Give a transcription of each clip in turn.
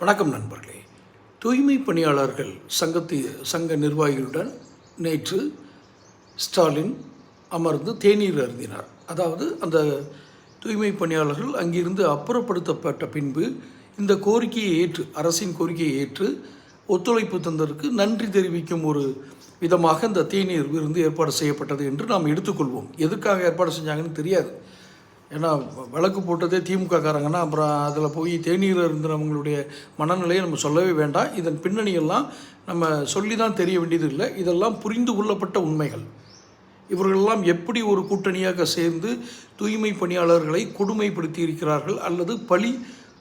வணக்கம் நண்பர்களே. தூய்மை பணியாளர்கள் சங்கத்தி சங்க நிர்வாகிகளுடன் நேற்று ஸ்டாலின் அமர்ந்து தேநீர் அருந்தினார். அதாவது அந்த தூய்மை பணியாளர்கள் அங்கிருந்து அப்புறப்படுத்தப்பட்ட பின்பு இந்த கோரிக்கையை ஏற்று அரசின் கோரிக்கையை ஏற்று ஒத்துழைப்பு தந்ததற்கு நன்றி தெரிவிக்கும் ஒரு விதமாக இந்த தேநீர் விருந்து ஏற்பாடு செய்யப்பட்டது என்று நாம் எடுத்துக்கொள்வோம். எதுக்காக ஏற்பாடு செஞ்சாங்கன்னு தெரியாது. ஏன்னா வழக்கு போட்டதே திமுக காரங்கன்னா அப்புறம் அதில் போய் தேநீரில் இருந்தவங்களுடைய மனநிலையை நம்ம சொல்லவே வேண்டாம். இதன் பின்னணியெல்லாம் நம்ம சொல்லி தான் தெரிய வேண்டியது இல்லை இதெல்லாம் புரிந்து கொள்ளப்பட்ட உண்மைகள். இவர்களெல்லாம் எப்படி ஒரு கூட்டணியாக சேர்ந்து தூய்மை பணியாளர்களை கொடுமைப்படுத்தி இருக்கிறார்கள் அல்லது பழி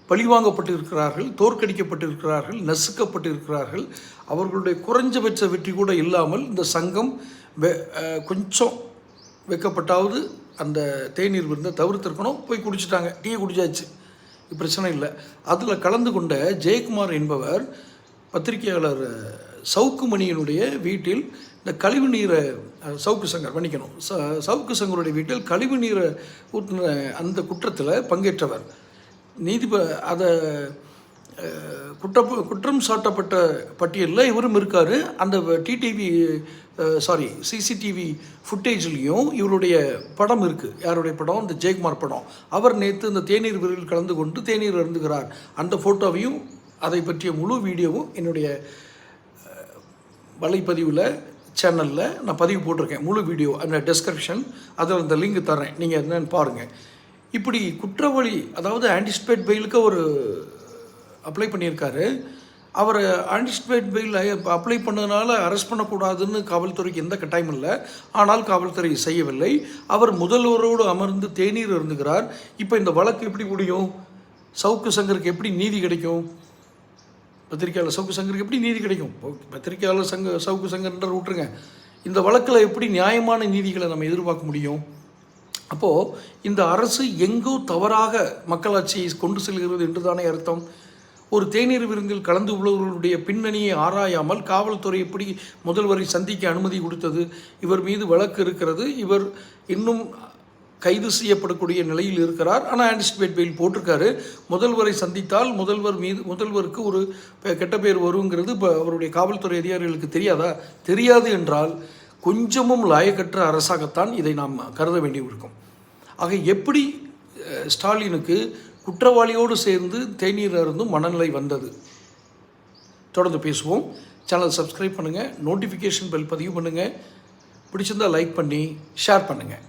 பழிவாங்கப்பட்டிருக்கிறார்கள் தோற்கடிக்கப்பட்டிருக்கிறார்கள் நசுக்கப்பட்டிருக்கிறார்கள் அவர்களுடைய குறைஞ்சபட்ச வெற்றி கூட இல்லாமல் இந்த சங்கம் வெ கொஞ்சம் வைக்கப்பட்டாவது அந்த தேநீர் விருந்தை தவிர்த்திருக்கணும். போய் குடிச்சிட்டாங்க. டீ குடிச்சாச்சு. பிரச்சனை இல்லை. அதில் கலந்து கொண்ட ஜெயக்குமார் என்பவர் பத்திரிகையாளர் சவுக்குமணியினுடைய வீட்டில் இந்த கழிவு நீரை சவுக்கு சங்கர் மன்னிக்கணும் ச சவுக்கு சங்கருடைய வீட்டில் கழிவு நீரை ஊற்றின அந்த குற்றத்தில் பங்கேற்றவர். நீதிப அதை குற்ற குற்றம் சாட்டப்பட்ட பட்டியலில் இவரும் இருக்கார். அந்த டிடிவி சாரி சிசிடிவி ஃபுட்டேஜ்லேயும் இவருடைய படம் இருக்குது யாருடைய படம்? இந்த ஜெயக்குமார் படம். அவர் நேற்று இந்த தேநீர் விருதில் கலந்து கொண்டு தேநீர் அருந்துகிறார். அந்த ஃபோட்டோவையும் அதை பற்றிய முழு வீடியோவும் என்னுடைய வலைப்பதிவில் சேனலில் நான் பதிவு போட்டிருக்கேன். முழு வீடியோ அந்த டெஸ்கிரிப்ஷன் அதில் அந்த லிங்க் தரேன் நீங்கள் என்னென்னு பாருங்கள் இப்படி குற்றவாளி அதாவது ஆன்டிசிபேட் பெயிலுக்கு ஒரு அப்ளை பண்ணியிருக்காரு. அவர் அன்டிஸ்டேட் பெயில் அப்ளை பண்ணதுனால அரெஸ்ட் பண்ணக்கூடாதுன்னு காவல்துறைக்கு எந்த கட்டாயமும் இல்லை. ஆனால் காவல்துறை செய்யவில்லை. அவர் முதல்வரோடு அமர்ந்து தேநீர் இருந்துகிறார் இப்போ இந்த வழக்கு எப்படி முடியும்? சவுக்கு சங்கருக்கு எப்படி நீதி கிடைக்கும்? பத்திரிகையாளர் சவுக்கு சங்கருக்கு எப்படி நீதி கிடைக்கும்? பத்திரிகையாளர் சங்க சவுக்கு சங்கர்ன்ற விட்டுருங்க. இந்த வழக்கில் எப்படி நியாயமான நீதிகளை நம்ம எதிர்பார்க்க முடியும்? அப்போது இந்த அரசு எங்கோ தவறாக மக்களாட்சியை கொண்டு செல்கிறது என்று தானே அர்த்தம்? ஒரு தேநீர் விருந்தில் கலந்து உள்ளவர்களுடைய பின்னணியை ஆராயாமல் காவல்துறை எப்படி முதல்வரை சந்திக்க அனுமதி கொடுத்தது இவர் மீது வழக்கு இருக்கிறது இவர் இன்னும் கைது செய்யப்படக்கூடிய நிலையில் இருக்கிறார். ஆனால் ஆன்டிசிபேட் பெயில் போட்டிருக்காரு. முதல்வரை சந்தித்தால் முதல்வர் மீது முதல்வருக்கு ஒரு பெ- கெட்ட பேர் வருங்கிறது இப்போ அவருடைய காவல்துறை அதிகாரிகளுக்கு தெரியாதா? தெரியாது என்றால் கொஞ்சமும் லாயக்கற்ற அரசாகத்தான் இதை நாம் கருத வேண்டியிருக்கும். ஆக எப்படி ஸ்டாலினுக்கு குற்றவாளியோடு சேர்ந்து தேநீர் அருந்தும் மனநிலை வந்தது. தொடர்ந்து பேசுவோம். சேனல் சப்ஸ்கிரைப் பண்ணுங்கள் நோட்டிஃபிகேஷன் பெல் பதிவு பண்ணுங்கள் பிடிச்சிருந்தா லைக் பண்ணி ஷேர் பண்ணுங்கள்